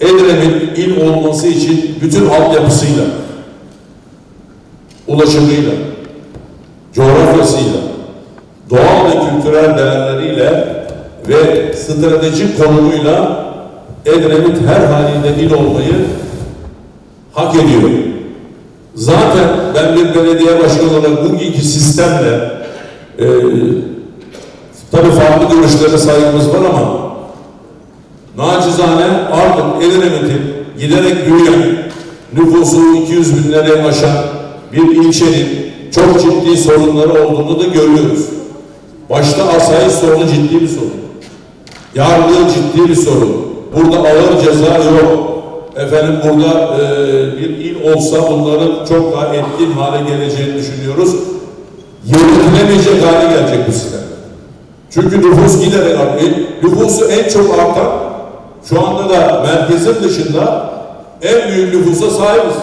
Edremit il olması için bütün altyapısıyla, ulaşımıyla, coğrafyasıyla, doğal ve kültürel değerleriyle ve stratejik konumuyla Edremit her haliyle il olmayı hak ediyor. Zaten ben bir belediye başkanı olarak bugünkü sistemle e, tabii farklı görüşlere saygımız var ama nacizane artık Edremit'in giderek büyüyen nüfusu 200 binleri aşan bir ilçenin çok ciddi sorunları olduğunu da görüyoruz. Başta asayiş sorunu ciddi bir sorun. Yargı ciddi bir sorun. Burada ağır ceza yok. Efendim burada e, bir il olsa bunların çok daha etkin hale geleceğini düşünüyoruz. Yönetilemeyecek hale gelecek bu sistem. Çünkü nüfus giderek artıyor. Nüfusu en çok artan şu anda da merkezin dışında en büyük nüfusa sahibiz.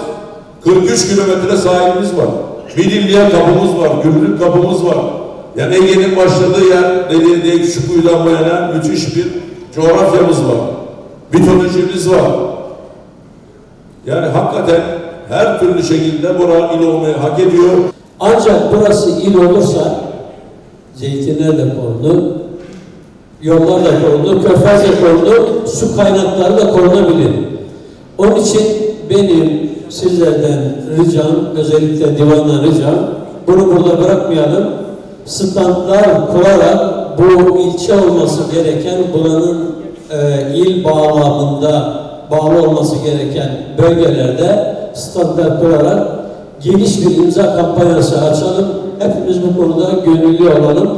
43 kilometre sahibimiz var. Midilliye kapımız var, gümrük kapımız var. Yani Ege'nin başladığı yer dediği diye küçük kuyudan bu yana müthiş bir coğrafyamız var. Mitolojimiz var. Yani hakikaten her türlü şekilde bura il olmayı hak ediyor. Ancak burası il olursa zeytinler de korunur, yollar da korunur, körfez de korunur, su kaynakları da korunabilir. Onun için benim sizlerden ricam, özellikle divandan ricam, bunu burada bırakmayalım. Standlar kurarak bu ilçe olması gereken, buranın e, il bağlamında bağlı olması gereken bölgelerde standart kurarak geniş bir imza kampanyası açalım. Hepimiz bu konuda gönüllü olalım.